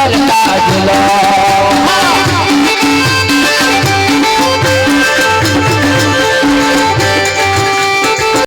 তাজলা